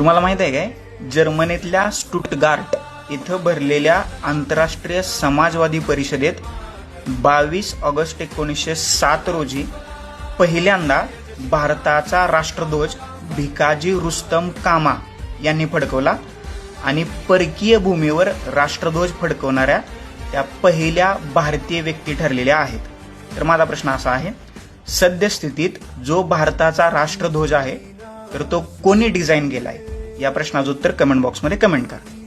तुम्हाला माहीत आहे काय? जर्मनीतल्या स्टुटगार्ट इथं भरलेल्या आंतरराष्ट्रीय समाजवादी परिषदेत बावीस ऑगस्ट एकोणीसशे सात रोजी पहिल्यांदा भारताचा राष्ट्रध्वज भिकाजी रुस्तम कामा यांनी फडकवला आणि परकीय भूमीवर राष्ट्रध्वज फडकवणाऱ्या त्या पहिल्या भारतीय व्यक्ती ठरलेल्या आहेत. तर माझा प्रश्न असा आहे सद्यस्थितीत जो भारताचा राष्ट्रध्वज आहे तर तो कोणी डिझाईन केलाय? या प्रश्नाचं उत्तर कमेंट बॉक्समध्ये कमेंट करा.